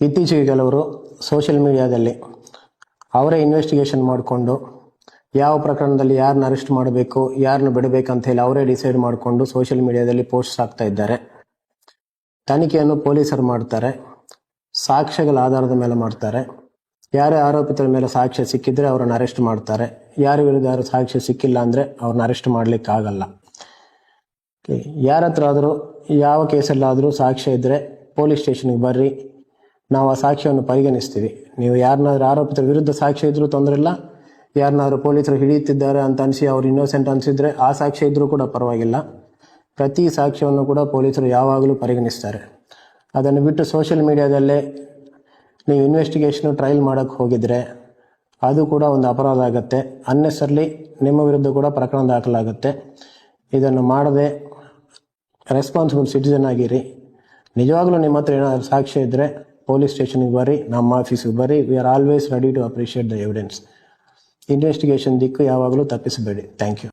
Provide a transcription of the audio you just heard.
ಇತ್ತೀಚೆಗೆ ಕೆಲವರು ಸೋಷಿಯಲ್ ಮೀಡಿಯಾದಲ್ಲಿ ಅವರೇ ಇನ್ವೆಸ್ಟಿಗೇಷನ್ ಮಾಡಿಕೊಂಡು ಯಾವ ಪ್ರಕರಣದಲ್ಲಿ ಯಾರನ್ನ ಅರೆಸ್ಟ್ ಮಾಡಬೇಕು ಯಾರನ್ನ ಬಿಡಬೇಕಂತ ಹೇಳಿ ಅವರೇ ಡಿಸೈಡ್ ಮಾಡಿಕೊಂಡು ಸೋಷಿಯಲ್ ಮೀಡಿಯಾದಲ್ಲಿ ಪೋಸ್ಟ್ ಹಾಕ್ತಾ ಇದ್ದಾರೆ. ತನಿಖೆಯನ್ನು ಪೊಲೀಸರು ಮಾಡ್ತಾರೆ, ಸಾಕ್ಷ್ಯಗಳ ಆಧಾರದ ಮೇಲೆ ಮಾಡ್ತಾರೆ. ಯಾರೇ ಆರೋಪಿತರ ಮೇಲೆ ಸಾಕ್ಷ್ಯ ಸಿಕ್ಕಿದ್ರೆ ಅವರನ್ನು ಅರೆಸ್ಟ್ ಮಾಡ್ತಾರೆ. ಯಾರ ವಿರುದ್ಧ ಯಾರು ಸಾಕ್ಷ್ಯ ಸಿಕ್ಕಿಲ್ಲ ಅಂದರೆ ಅವ್ರನ್ನ ಅರೆಸ್ಟ್ ಮಾಡ್ಲಿಕ್ಕೆ ಆಗಲ್ಲ. ಯಾರ ಹತ್ರ ಆದರೂ, ಯಾವ ಕೇಸಲ್ಲಾದರೂ ಸಾಕ್ಷ್ಯ ಇದ್ದರೆ ಪೊಲೀಸ್ ಸ್ಟೇಷನ್ಗೆ ಬರ್ರಿ ನಾವು ಆ ಸಾಕ್ಷ್ಯವನ್ನು ಪರಿಗಣಿಸ್ತೀವಿ. ನೀವು ಯಾರನ್ನಾದ್ರೂ ಆರೋಪಿತರ ವಿರುದ್ಧ ಸಾಕ್ಷ್ಯ ಇದ್ರೂ ತೊಂದರೆ ಇಲ್ಲ. ಯಾರನ್ನಾದ್ರೂ ಪೊಲೀಸರು ಹಿಡಿಯುತ್ತಿದ್ದಾರೆ ಅಂತ ಅನಿಸಿ ಅವ್ರು ಇನ್ನೋಸೆಂಟ್ ಅನಿಸಿದ್ರೆ ಆ ಸಾಕ್ಷ್ಯ ಇದ್ರೂ ಕೂಡ ಪರವಾಗಿಲ್ಲ. ಪ್ರತಿ ಸಾಕ್ಷ್ಯವನ್ನು ಕೂಡ ಪೊಲೀಸರು ಯಾವಾಗಲೂ ಪರಿಗಣಿಸ್ತಾರೆ. ಅದನ್ನು ಬಿಟ್ಟು ಸೋಷಿಯಲ್ ಮೀಡಿಯಾದಲ್ಲೇ ನೀವು ಇನ್ವೆಸ್ಟಿಗೇಷನ್ ಟ್ರಯಲ್ ಮಾಡೋಕ್ಕೆ ಹೋಗಿದ್ರೆ ಅದು ಕೂಡ ಒಂದು ಅಪರಾಧ ಆಗುತ್ತೆ. ಅನ್ನೆಸರ್ಲಿ ನಿಮ್ಮ ವಿರುದ್ಧ ಕೂಡ ಪ್ರಕರಣ ದಾಖಲಾಗುತ್ತೆ. ಇದನ್ನು ಮಾಡದೆ ರೆಸ್ಪಾನ್ಸಿಬಲ್ ಸಿಟಿಸನ್ ಆಗಿರಿ. ನಿಜವಾಗ್ಲೂ ನಿಮ್ಮ ಹತ್ರ ಏನಾದರೂ ಸಾಕ್ಷ್ಯ ಇದ್ದರೆ ಪೊಲೀಸ್ ಸ್ಟೇಷನ್ಗೆ ಬರ್ರಿ, ನಮ್ಮ ಆಫೀಸಿಗೆ ಬರ್ರಿ. We are always ready to appreciate the evidence investigation ದಿಕ್ಕು ಯಾವಾಗಲೂ ತಪ್ಪಿಸಬೇಡಿ. Thank you